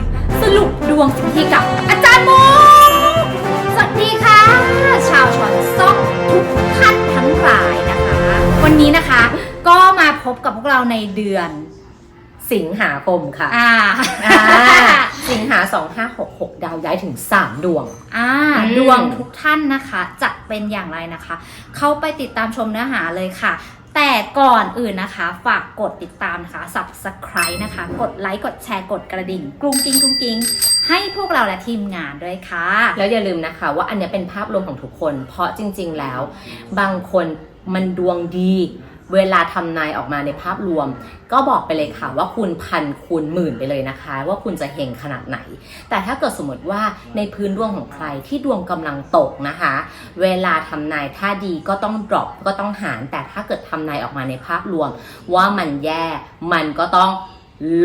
ฟสรุปดวงสิทธิกับอาจารย์โมสวัสดีค่ะ ชาวชอนซ่องทุกท่านทั้งหลายนะคะ วันนี้นะคะก็มาพบกับพวกเราในเดือน สิงหาคมค่ะอ่าอ่าสิงหา 2566 ดาวย้ายถึง 3 ดวง อ่าอืม ดวงทุกท่านนะคะ จะเป็นอย่างไรนะคะ เข้าไปติดตามชมเนื้อหาเลยค่ะ แต่ก่อนอื่นนะคะ ฝากกดติดตามนะคะ subscribe นะคะ กดไลค์กดแชร์กดกระดิ่งกรุงกิ้งกรุงกิ้งให้พวกเราและทีมงานด้วยค่ะ แล้วอย่าลืมนะคะ ว่าอันเนี้ยเป็นภาพรวมของทุกคน เพราะจริง ๆ แล้ว บางคนมันดวงดี เวลาทำนายออกมาในภาพรวม ก็บอกไปเลยค่ะว่าคุณพันคูณหมื่นไปเลยนะคะ ว่าคุณจะเฮงขนาดไหน แต่ถ้าเกิดสมมติว่าในพื้นดวงของใครที่ดวงกำลังตกนะคะ เวลาทำนายถ้าดีก็ต้องดรอปก็ต้องหาร แต่ถ้าเกิดทำนายออกมาในภาพรวม ว่ามันแย่มันก็ต้อง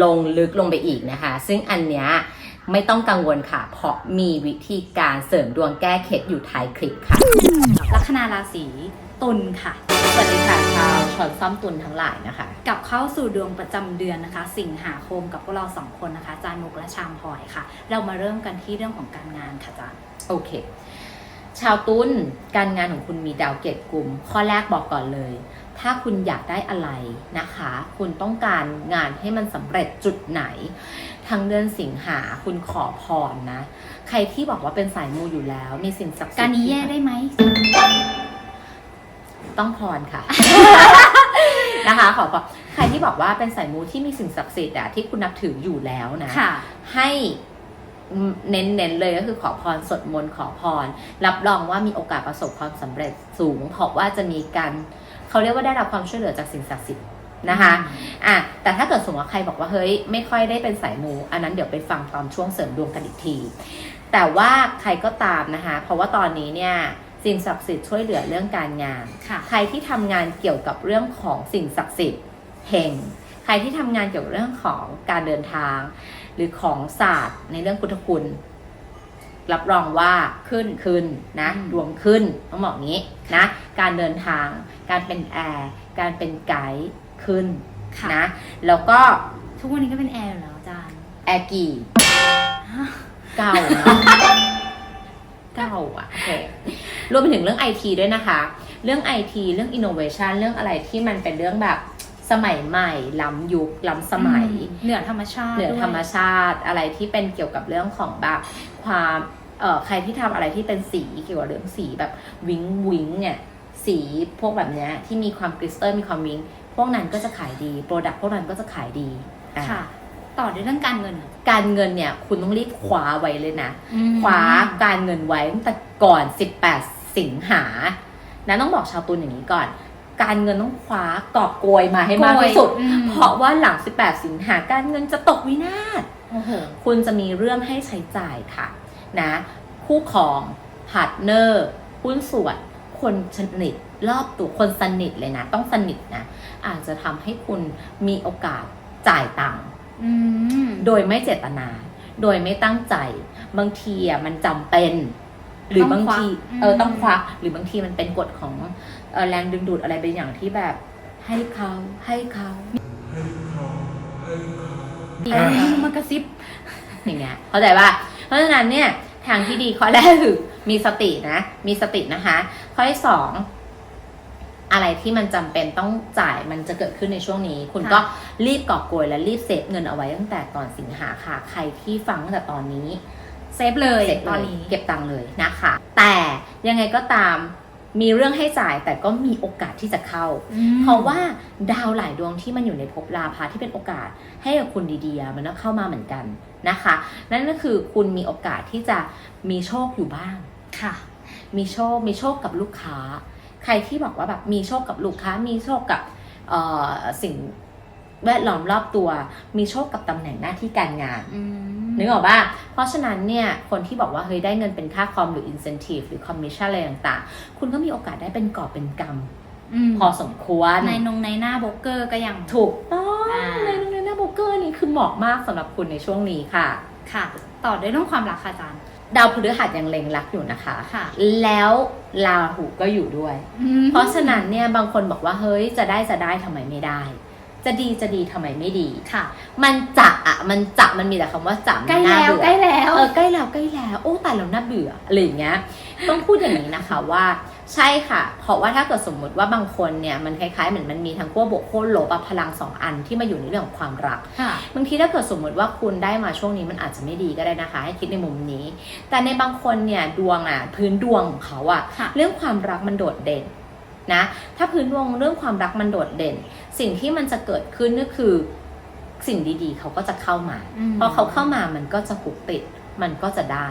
ลงลึกลงไปอีกนะคะ ซึ่งอันเนี้ยไม่ต้องกังวลค่ะ เพราะมีวิธีการเสริมดวงแก้เคล็ดอยู่ท้ายคลิปค่ะ ลัคนาราศีตุลค่ะ สวัสดีค่ะ ชาวชอนซ่อมตุนทั้งหลายนะคะกลับเข้าสู่ดวงประจำเดือนนะคะ สิงหาคมกับพวกเราสองคนนะคะจานมุกและชามพลอยค่ะ เรามาเริ่มกันที่เรื่องของการงานค่ะจานโอเค ชาวตุนการงานของคุณมีดาวเกตกลุ่ม ข้อแรกบอกก่อนเลย ถ้าคุณอยากได้อะไรนะคะ คุณต้องการงานให้มันสำเร็จจุดไหนทั้งเดือนสิงหาคุณขอพรนะ ใครที่บอกว่าเป็นสายมูอยู่แล้ว มีสิ่งศักดิ์สิทธิ์การนี้ที่แย่ได้ไหม ต้องพรค่ะ นะคะ ขอพรใครที่บอกว่าเป็นสายมูที่มีสิ่งศักดิ์สิทธิ์อะที่คุณนับถืออยู่แล้วนะค่ะ ให้เน้นๆเลยก็คือขอพรสวดมนต์ขอพร รับรองว่ามีโอกาสประสบความสำเร็จสูง เพราะว่าจะมีการเขาเรียกว่าได้รับความช่วยเหลือจากสิ่งศักดิ์สิทธิ์นะคะอะแต่ถ้าเกิดสมมติว่าใครบอกว่าเฮ้ยไม่ค่อยได้เป็นสายมู อันนั้นเดี๋ยวไปฟังตอนช่วงเสริมดวงกันอีกที แต่ว่าใครก็ตามนะคะ เพราะว่าตอนนี้เนี่ย สิ่งศักดิ์สิทธิ์ช่วยเหลือเรื่องการงาน ค่ะ ใครที่ทำงานเกี่ยวกับเรื่องของสิ่งศักดิ์สิทธิ์เฮงใครที่ทำงานเกี่ยวกับเรื่องของการเดินทาง หรือของศาสตร์ในเรื่องพุทธคุณ รับรองว่าขึ้นขึ้นนะอืม ดวงขึ้นต้องบอกงี้นะ การเดินทาง การเป็นแอร์การเป็นไกด์ขึ้นค่ะนะแล้วก็ทุกวันนี้ก็เป็นแอร์อยู่แล้วอาจารย์ แอร์กี่ เก่าเนอะ เก่าอะโอเครวมไปถึงเรื่องไอทีด้วยนะคะ เรื่องไอทีเรื่องอินโนเวชันเรื่องอะไรที่มันเป็นเรื่องแบบสมัยใหม่ ล้ำยุค ล้ำสมัยอืเหนือธรรมชาติเหนือด้วยธรรมชาติอะไรที่เป็นเกี่ยวกับเรื่องของแบบความเอ่อใครที่ทำอะไรที่เป็นสีเกี่ยวกับเรื่องสีแบบวิงวิงเนี่ยสีพวกแบบเนี้ยที่มีความกริสเตอร์มีความวิงพวกนั้นก็จะขายดีโปรดักต์พวกนั้นก็จะขายดีอะค่ะ ต่อด้วยเรื่องการเงินค่ะการเงินเนี่ย คุณต้องรีบคว้าไว้เลยนะอืมคว้าการเงินไว้ตั้งแต่ก่อน 18 สิงหานะต้องบอกชาวตุลอย่างนี้ก่อน การเงินต้องคว้ากอบโกยมาให้มากที่สุดอืมเพราะว่าหลัง 18 สิงหาการเงินจะตกวินาศโอ้โหคุณจะมีเรื่องให้ใช้จ่ายค่ะ นะ คู่ครองพาร์ทเนอร์หุ้นส่วนคนสนิทรอบตัวคนสนิทเลยนะ ต้องสนิทนะ อาจจะทำให้คุณมีโอกาสจ่ายตังค์ อืมโดยไม่เจตนา โดยไม่ตั้งใจ บางทีอะมันจำเป็น หรือบางที ต้องควักเอออืมต้องควักหรือบางทีมันเป็นกฎของเออแรงดึงดูดอะไรเป็นอย่างที่แบบ ให้เขาให้เขาเดี๋ยวนี้มากระซิบ อย่างเงี้ยเข้าใจว่า เพราะฉะนั้นเนี่ยทางที่ดีข้อแรกคือมีสตินะ มีสตินะคะ ข้อที่สอง อะไรที่มันจำเป็นต้องจ่ายมันจะเกิดขึ้นในช่วงนี้ คุณค่ะก็รีบกอบโกยและรีบเซฟเงินเอาไว้ตั้งแต่ตอนสิงหาค่ะใครที่ฟังตั้งแต่ตอนนี้เซฟเลยเสร็จตอนเลยนี้เก็บตังค์เลยนะคะ แต่ยังไงก็ตามมีเรื่องให้จ่ายแต่ก็มีโอกาสที่จะเข้าอืมเพราะว่าดาวหลายดวงที่มันอยู่ในภพราพาที่เป็นโอกาสให้กับคุณดีๆอะมันก็เข้ามาเหมือนกันนะคะ นั่นก็คือคุณมีโอกาสที่จะมีโชคอยู่บ้างค่ะ มีโชคมีโชคกับลูกค้า ใครที่บอกว่าแบบมีโชคกับลูกค้า มีโชคกับเอ่อสิ่งแวดล้อมรอบตัว มีโชคกับตำแหน่งหน้าที่การงานอืมนึกออกป่ะเพราะฉะนั้นเนี่ยคนที่บอกว่าเฮ้ยได้เงินเป็นค่าคอมหรือ incentive หรือ commission อะไรต่างๆ คุณก็มีโอกาสได้เป็นกอบเป็นกำมพอสมควรในนงในหน้าโบรกเกอร์ก็ยังถูกต้องอ่าในโรงเรียนหน้าโบรกเกอร์นี่คือเหมาะมากสำหรับคุณในช่วงนี้ค่ะ ค่ะ ต่อด้วยเรื่องความรักค่ะอาจารย์ ดาวพฤหัสยังเล็งรักอยู่นะคะ ค่ะ แล้วราหูก็อยู่ด้วย อืมเพราะฉะนั้นเนี่ยบางคนบอกว่าเฮ้ยจะได้จะได้ทำไมไม่ได้จจะดีจะดีทำไมไม่ดี ค่ะ มันจะอะมันจะมันมีแต่คำว่าจะมันใกล้น่าแล้ว เบื่อ ใกล้แล้ว เออใกล้แล้วใกล้แล้ว โอ้แต่เราน่าเบื่ออะไรอย่างเงี้ย ต้องพูดอย่างนี้นะคะว่า ใช่ค่ะ เพราะว่าถ้าเกิดสมมุติว่าบางคนเนี่ยมันคล้ายๆเหมือนมันมีทั้งขั้วบวกขั้วลบอะพลังสองอันที่มาอยู่ในเรื่องของความรักค่ะบางทีถ้าเกิดสมมติว่าคุณได้มาช่วงนี้มันอาจจะไม่ดีก็ได้นะคะ ให้คิดในมุมนี้ แต่ในบางคนเนี่ยดวงอะพื้นดวงของเขาอะค่ะเรื่องความรักมันโดดเด่นนะ ถ้าพื้นดวงเรื่องความรักมันโดดเด่น สิ่งที่มันจะเกิดขึ้นก็คือสิ่งดีๆ เขาก็จะเข้ามาอืมพอเขาเข้ามามันก็จะผูกติดมันก็จะได้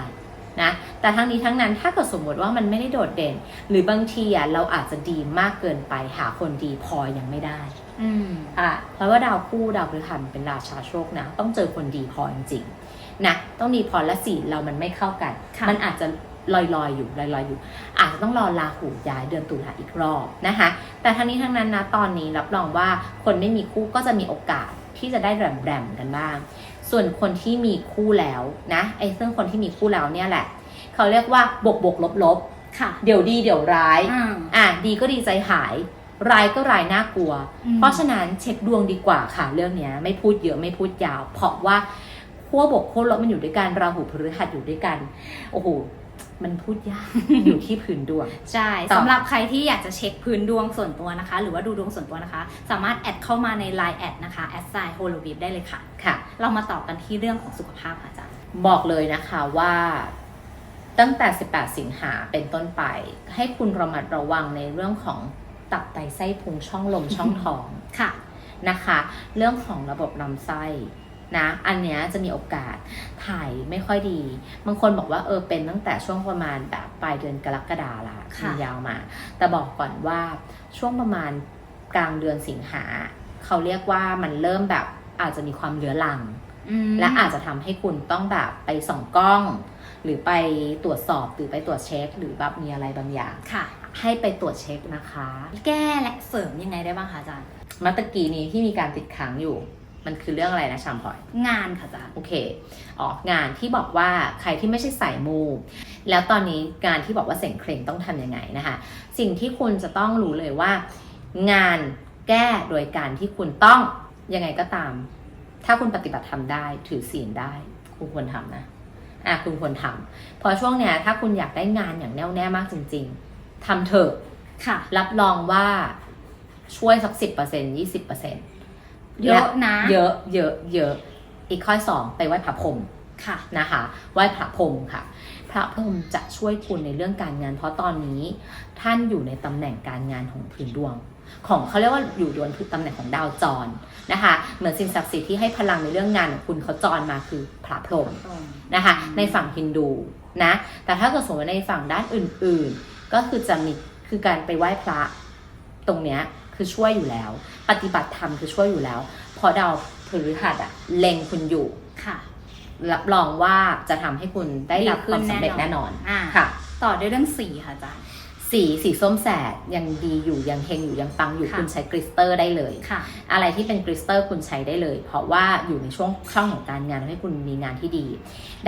นะแต่ทั้งนี้ทั้งนั้นถ้าเกิดสมมติว่ามันไม่ได้โดดเด่น หรือบางทีอะเราอาจจะดีมากเกินไปหาคนดีพอยังไม่ได้อืมอะเพราะว่าดาวคู่ดาวพฤหัสเป็นราชาโชคนะ ต้องเจอคนดีพอจริงๆนะต้องดีพอและสีเรามันไม่เข้ากันค่ะมันอาจจะลอยๆอยู่ลอยๆอยู่ อาจจะต้องรอลาหูย้ายเดือนตุลาอีกรอบนะคะ แต่ทั้งนี้ทั้งนั้นนะตอนนี้รับรองว่าคนไม่มีคู่ก็จะมีโอกาสที่จะได้แรมๆกันบ้าง ส่วนคนที่มีคู่แล้วนะไอ้ซึ่งคนที่มีคู่แล้วเนี่ยแหละ เขาเรียกว่าบวกบวกลบลบค่ะๆเดี๋ยวดีเดี๋ยวร้ายอ่าอะดีก็ดีใจหาย ร้ายก็ร้ายน่ากลัวอืมเพราะฉะนั้นเช็คดวงดีกว่าค่ะ เรื่องเนี้ยไม่พูดเยอะไม่พูดยาว เพราะว่าขั้วบวกขั้วลบมันอยู่ด้วยกันราหูพฤหัสอยู่ด้วยกันโอ้โห มันพูดยาก อยู่ที่พื้นดวง ใช่ต่อสำหรับใครที่อยากจะเช็คพื้นดวงส่วนตัวนะคะ หรือว่าดูดวงส่วนตัวนะคะ สามารถแอดเข้ามาใน Line แอดนะคะแอดไซโฮโลวีฟได้เลยค่ะ ค่ะ เรามาต่อกันที่เรื่องของสุขภาพค่ะอาจารย์บอกเลยนะคะว่าตั้งแต่ 18 สิงหาเป็นต้นไป ให้คุณระมัดระวังในเรื่องของตับไตไส้พุงช่องลมช่องท้องค่ะนะคะ เรื่องของระบบลำไส้ นะ อันเนี้ยจะมีโอกาสถ่ายไม่ค่อยดี บางคนบอกว่าเออเป็นตั้งแต่ช่วงประมาณแบบปลายเดือนกรกฎาละค่ะมันยาวมา แต่บอกก่อนว่าช่วงประมาณกลางเดือนสิงหา เขาเรียกว่ามันเริ่มแบบอาจจะมีความเหลือหลังอืมและอาจจะทำให้คุณต้องแบบไปส่องกล้อง หรือไปตรวจสอบหรือไปตรวจเช็ค หรือแบบมีอะไรบางอย่างค่ะ ให้ไปตรวจเช็คนะคะ แก้และเสริมยังไงได้บ้างคะอาจารย์มาตะกี้นี้ที่มีการติดค้างอยู่ มันคือเรื่องอะไรนะชามพลอย งานค่ะอาจารย์ โอเคออกงานที่บอกว่าใครที่ไม่ใช่สายมู แล้วตอนนี้งานที่บอกว่าเสียงเคร่งต้องทำยังไงนะคะ สิ่งที่คุณจะต้องรู้เลยว่า งานแก้โดยการที่คุณต้องยังไงก็ตาม ถ้าคุณปฏิบัติทำได้ถือศีลได้ คุณควรทำนะอะคุณควรทำเพอช่วงเนี้ยถ้าคุณอยากได้งานอย่างแน่วแน่มากจริง ๆทำเถอะค่ะ รับรองว่าช่วยสักสิบเปอร์เซ็นยี่สิบเปอร์เซ็น เยอะนะ เยอะเยอะเยอะอีกข้อสองไปไหว้พระพรหมค่ะนะคะไหว้พระพรหมค่ะ พระพรหมจะช่วยคุณในเรื่องการงาน เพราะตอนนี้ท่านอยู่ในตำแหน่งการงานของพื้นดวง ของเขาเรียกว่าอยู่ดวงคือตำแหน่งของดาวจรนะคะเหมือนสิ่งศักดิ์สิทธิ์ที่ให้พลังในเรื่องงานของคุณเขาจรมาคือพระพรหมนะคะ ในฝั่งฮินดูนะแต่ถ้าเกิดสมมติว่าในฝั่งด้านอื่น ๆ ก็คือจะมีคือการไปไหว้พระตรงเนี้ย คือช่วยอยู่แล้ว ปฏิบัติธรรมคือช่วยอยู่แล้วเพราะดาวพฤหัสอะเล็งคุณอยู่ค่ะ รับรองว่าจะทำให้คุณได้รับดีคขึ้วานมสำเร็จแน่แน่นนออนนอ่าค่ะ ต่อด้วยเรื่องสีค่ะอาจารย์สีสีส้มแสดยังดีอยู่ยังเฮงอยู่ยังปังอยู่ค่ะคุณใช้กริสเตอร์ได้เลยค่ะ อะไรที่เป็นกริสเตอร์คุณใช้ได้เลย เพราะว่าอยู่ในช่วงช่องของการงานทำให้คุณมีงานที่ดี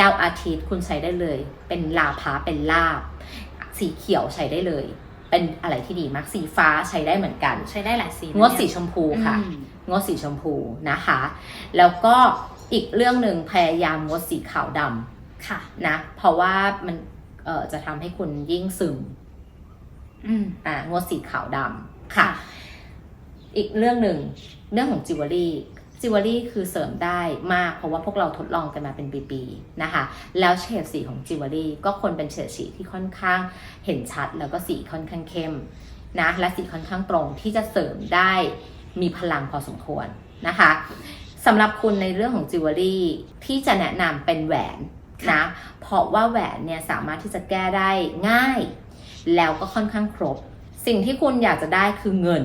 ดาวอาทิตย์คุณใช้ได้เลย เป็นลาภาเป็นลาบ สีเขียวใช้ได้เลย เป็นอะไรที่ดีมากสีฟ้าใช้ได้เหมือนกัน ใช้ได้หลายสีงดสีชมพูค่ะ อืม งดสีชมพูนะคะ แล้วก็อีกเรื่องหนึ่งพยายามงดสีขาวดำค่ะนะ เพราะว่ามันเอ่อจะทำให้คุณยิ่งซึม อืม อ่างดสีขาวดำค่ะอีกเรื่องหนึ่งเรื่องของจิวเวลรี่ จิวเวลรี่คือเสริมได้มาก เพราะว่าพวกเราทดลองกันมาเป็นปีๆนะคะ แล้วเฉดสีของจิวเวลรี่ก็ควรเป็นเฉดสีที่ค่อนข้างเห็นชัด แล้วก็สีค่อนข้างเข้มนะและสีค่อนข้างตรงที่จะเสริมได้มีพลังพอสมควรนะคะสำหรับคุณในเรื่องของจิวเวลรี่ที่จะแนะนำเป็นแหวนนะเพราะว่าแหวนเนี่ยสามารถที่จะแก้ได้ง่าย แล้วก็ค่อนข้างครบ สิ่งที่คุณอยากจะได้คือเงิน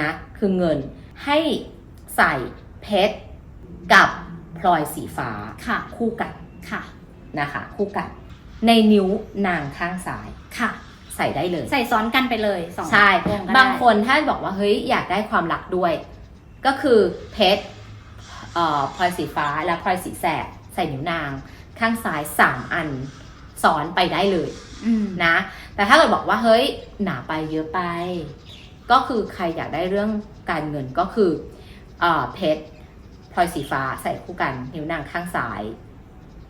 นะคือเงินให้ใส่ เพชรกับพลอยสีฟ้าค่ะ คู่กันค่ะนะคะ คู่กัน ในนิ้วนางข้างซ้ายค่ะ ใส่ได้เลย ใส่ซ้อนกันไปเลยสองใช่วงก็ได้บางคนถ้าบอกว่าเฮ้ยอยากได้ความรักด้วย ก็คือเพชรเอ่อพลอยสีฟ้าและพลอยสีแสดใส่นิ้วนางข้างซ้ายสามอันซ้อนไปได้เลยอืมนะ แต่ถ้าเกิดบอกว่าเฮ้ยหนาไปเยอะไป ก็คือใครอยากได้เรื่องการเงินก็คือเอ่อเพชร พลอยสีฟ้าใส่คู่กันนิ้วนางข้างซ้าย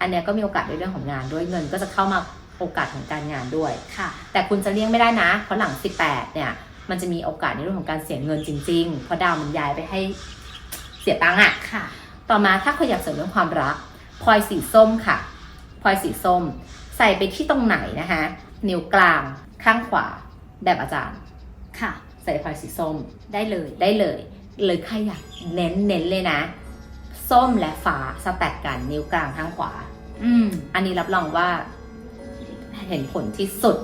อันเนี้ยก็มีโอกาสในเรื่องของงานด้วยเงินก็จะเข้ามาโอกาสของการงานด้วย ค่ะ แต่คุณจะเลี่ยงไม่ได้นะ เพราะหลัง 18 เนี่ย มันจะมีโอกาสในเรื่องของการเสียเงินจริง ๆ เพราะดาวมันย้ายไปให้เสียตังค์อะค่ะ ต่อมาถ้าคุณอยากเสริมเรื่องความรักพลอยสีส้มค่ะพลอยสีส้ม ใส่ไปที่ตรงไหนนะคะ นิ้วกลางข้างขวาแบบอาจารย์ ค่ะ ใส่พลอยสีส้มได้เลยได้เลย เลยใครอยากเน้นเน้นเลยนะ ส้มและฟ้าสแต็กกันนิ้วกลางข้างขวา อืม อันนี้รับรองว่า เห็นผลที่สุด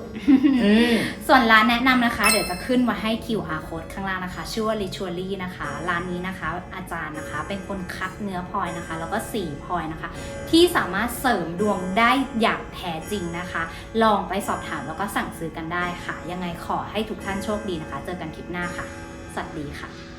อืม ส่วนร้านแนะนำนะคะ เดี๋ยวจะขึ้นมาให้ QR code ข้างล่างนะคะ ชื่อว่า Ritually นะคะ ร้านนี้นะคะ อาจารย์นะคะ เป็นคนคัดเนื้อพลอยนะคะ แล้วก็สีพลอยนะคะ ที่สามารถเสริมดวงได้อย่างแท้จริงนะคะ ลองไปสอบถามแล้วก็สั่งซื้อกันได้ค่ะ ยังไงขอให้ทุกท่านโชคดีนะคะ เจอกันคลิปหน้าค่ะ สวัสดีค่ะ